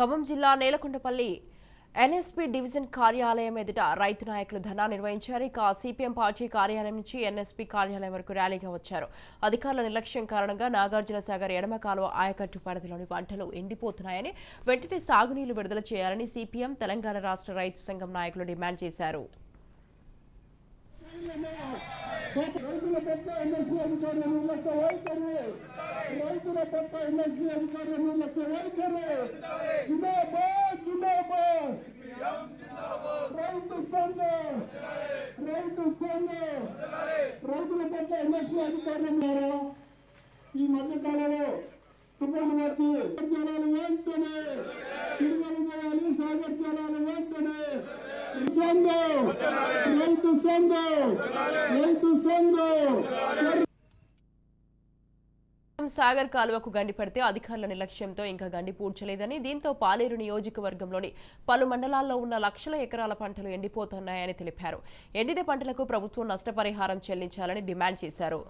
ఖమ్మం జిల్లా Nelakondapalli NSP division కార్యాలయం ఎదుట రైతు నాయకులు ధర్నా నిర్వహించారు. ఇక సిపిఎం పార్టీ కార్యాలయం నుంచి ఎన్ఎస్పీ కార్యాలయం వరకు ర్యాలీగా వచ్చారు. అధికారుల నిర్లక్ష్యం కారణంగా నాగార్జున సాగర్ ఎడమ కాలువ ఆయకట్టు పరిధిలోని పంటలు ఎండిపోతున్నాయని వెంటనే సాగునీళ్ళు విడుదల చేయాలని సిపిఎం తెలంగాణ రాష్ట్ర రైతు సంఘం నాయకులు డిమాండ్ చేశారు. రైతుల పట్ల నిర్లక్ష్య అధికారులను రైతుల వైఖరి జిందాబాద్ జిందాబాద్ రైతు సంఘం రైతు సంఘం రైతుల పట్ల ఎన్ఎస్సీ అధికారులు ఉన్నారా ఈ మధ్య కాలంలో తుఫాను వచ్చి జలాలు వెంటనే విడుదల చేయాలి సాగర్ జలాలు వెంటనే సంఘం రైతు సంఘం రైతు సంఘం. సాగర్ కాలువకు గండి పడితే అధికారుల నిర్లక్ష్యంతో ఇంకా గండి పూడ్చలేదని దీంతో పాలేరు నియోజకవర్గంలోని పలు మండలాల్లో ఉన్న లక్షల ఎకరాల పంటలు ఎండిపోతున్నాయని తెలిపారు. ఎండిన పంటలకు ప్రభుత్వం నష్టపరిహారం చెల్లించాలని డిమాండ్ చేశారు.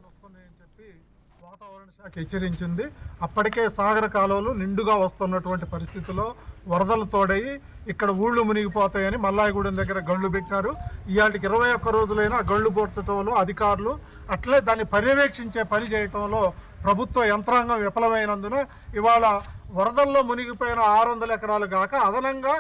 వాతావరణ శాఖ హెచ్చరించింది. అప్పటికే సాగర కాలువలు నిండుగా వస్తున్నటువంటి పరిస్థితిలో వరదలు తోడయి ఇక్కడ ఊళ్ళు మునిగిపోతాయని మల్లాయిగూడెం దగ్గర గళ్ళు పెట్టారు. ఇవాటికి ఇరవై ఒక్క రోజులైనా గళ్ళు పోర్చడంలో అధికారులు అట్లే దాన్ని పర్యవేక్షించే పని చేయటంలో ప్రభుత్వ యంత్రాంగం విఫలమైనందున ఇవాళ వరదల్లో మునిగిపోయిన ఆరు వందల ఎకరాలు కాక అదనంగా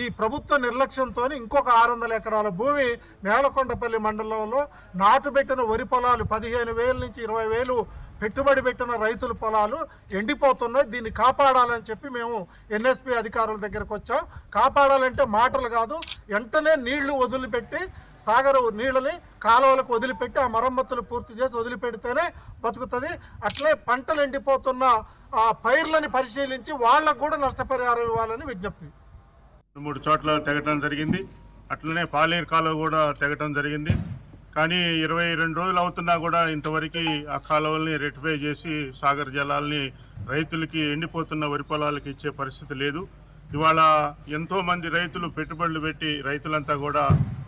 ఈ ప్రభుత్వ నిర్లక్ష్యంతో ఇంకొక ఆరు వందల ఎకరాల భూమి నేలకొండపల్లి మండలంలో నాటుబెట్టిన వరి పొలాలు పదిహేను వేల నుంచి ఇరవై వేలు పెట్టుబడి పెట్టిన రైతుల పొలాలు ఎండిపోతున్నాయి. దీన్ని కాపాడాలని చెప్పి మేము ఎన్ఎస్పి అధికారుల దగ్గరకు వచ్చాం. కాపాడాలంటే మాటలు కాదు వెంటనే నీళ్ళు వదిలిపెట్టి సాగర నీళ్ళని కాలువలకు వదిలిపెట్టి ఆ మరమ్మతులు పూర్తి చేసి వదిలిపెడితేనే బతుకుతుంది. అట్లే పంటలు ఎండిపోతున్న ఆ పైర్లని పరిశీలించి వాళ్ళకు కూడా నష్టపరిహారం ఇవ్వాలని విజ్ఞప్తి. రెండు మూడు చోట్ల తెగటం జరిగింది. అట్లనే పాలేరు కాలువ కూడా తెగటం జరిగింది. కానీ ఇరవై రెండు రోజులు అవుతున్నా కూడా ఇంతవరకు ఆ కాలువల్ని రెటిఫై చేసి సాగర్ జలాల్ని రైతులకి ఎండిపోతున్న వరి పొలాలకి ఇచ్చే పరిస్థితి లేదు. ఇవాళ ఎంతోమంది రైతులు పెట్టుబడులు పెట్టి రైతులంతా కూడా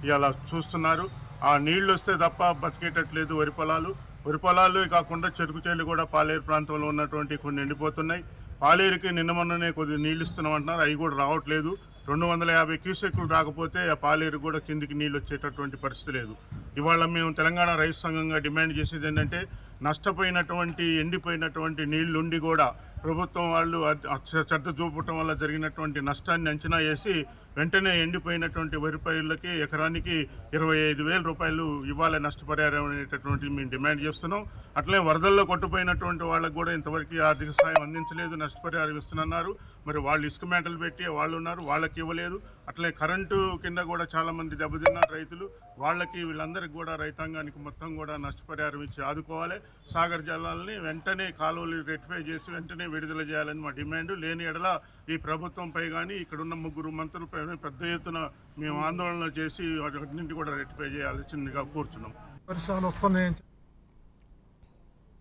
ఇవాళ చూస్తున్నారు. ఆ నీళ్ళు వస్తే తప్ప బతికేటట్లేదు వరి పొలాలు. వరి పొలాలు కాకుండా చెరుకు చేలు కూడా పాలేరు ప్రాంతంలో ఉన్నటువంటి కొన్ని ఎండిపోతున్నాయి. పాలేరుకి నిన్న మొన్ననే కొద్దిగా నీళ్ళు ఇస్తున్నామంటున్నారు. అవి కూడా రావట్లేదు. రెండు వందల యాభై క్యూసెక్లు రాకపోతే ఆ పాలేరు కూడా కిందికి నీళ్ళు వచ్చేటటువంటి పరిస్థితి లేదు. ఇవాళ మేము తెలంగాణ రైతు సంఘంగా డిమాండ్ చేసేది ఏంటంటే నష్టపోయినటువంటి ఎండిపోయినటువంటి నీళ్ళుండి కూడా ప్రభుత్వం వాళ్ళు అద్- శ్రద్ధ చూపటం వల్ల జరిగినటువంటి నష్టాన్ని అంచనా వేసి వెంటనే ఎండిపోయినటువంటి వరి పైర్లకి ఎకరానికి ఇరవై ఐదు వేల రూపాయలు ఇవ్వాలి నష్టపరిహారం అనేటటువంటి మేము డిమాండ్ చేస్తున్నాం. అట్లే వరదల్లో కొట్టుపోయినటువంటి వాళ్ళకి కూడా ఇంతవరకు ఆర్థిక సాయం అందించలేదు నష్టపరిహారం ఇస్తున్నారు మరి వాళ్ళు ఇసుక మేటలు పెట్టి వాళ్ళు ఉన్నారు వాళ్ళకి ఇవ్వలేదు. అట్లే కరెంటు కింద కూడా చాలామంది దెబ్బతిన్నారు రైతులు. వాళ్ళకి వీళ్ళందరికీ కూడా రైతాంగానికి మొత్తం కూడా నష్టపరిహారం ఇచ్చి ఆదుకోవాలి. సాగర్ జలాలని వెంటనే కాలువలు రెక్టిఫై చేసి వెంటనే విడుదల చేయాలని మా డిమాండ్ లేని ఎడల ఈ ప్రభుత్వంపై కానీ ఇక్కడున్న ముగ్గురు మంత్రులపై పెద్ద ఎత్తున మేము ఆందోళన చేసి వాటి కూడా రెక్టిఫై చేయాల్సిందిగా కూర్చున్నాం. వర్షాలు